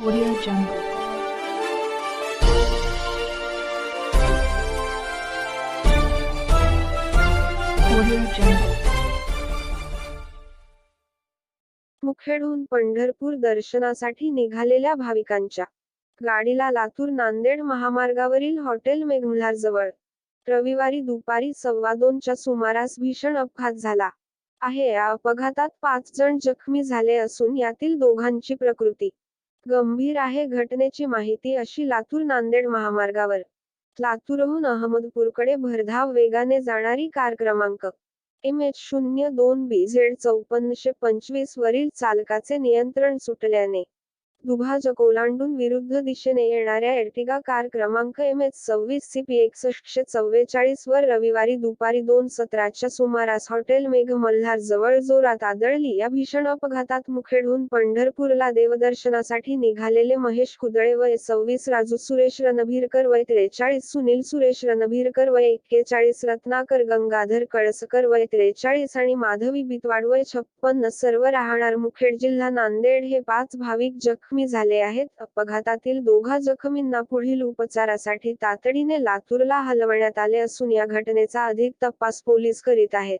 Audio Jungle. मुखेडहून Pandharpur दर्शनासाठी निघालेल्या भाविकांच्या. गाडीला लातूर नांदेड महामार्गावरील हॉटेल मेघमल्हार जवळ. रविवारी दुपारी सव्वा दोनच्या सुमारास भीषण अपघात झाला. आहे या अपघातात पाच जण जखमी झाले असून यातील दोघांची प्रकृती. गंभीर आहे घटनेची माहिती अशी लातूर नांदेड महामार्गावर. लातूरहून अहमदपूरकडे भरधाव वेगाने जाणारी कार क्रमांक एम एच शून्य दोन बी झेड चौपन्नशे पंचवीस वरील चालकाचे नियंत्रण सुटल्याने दुभाजक ओलांडून विरुद्ध दिशेने येणाऱ्या एर्टिगा कार क्रमांक एम एच सव्वीस सी पी एकसष्टशे चव्वेचाळीस वर रविवारी दुपारी दोन सतराच्या सुमारास हॉटेल मेघ मल्हार जवळ जोरात आदळली. या भीषण अपघातात मुखेडहून पंढरपूरला देवदर्शनासाठी निघालेले महेश कुदळे वय सव्वीस राजू सुरेश रणभीरकर वय त्रेचाळीस सुनील सुरेश रणभीरकर वय एक्केचाळीस रत्नाकर गंगाधर कळसकर वय त्रेचाळीस आणि माधवी बितवाड वय छप्पन्न सर्व राहणार मुखेड जिल्हा नांदेड हे पाच भाविक जखमी झाले आहेत. अपघातातील दोघा जखमींना पुढील उपचारासाठी तातडीने लातूरला हलवण्यात आले असून या घटनेचा अधिक तपास पोलीस करीत आहेत.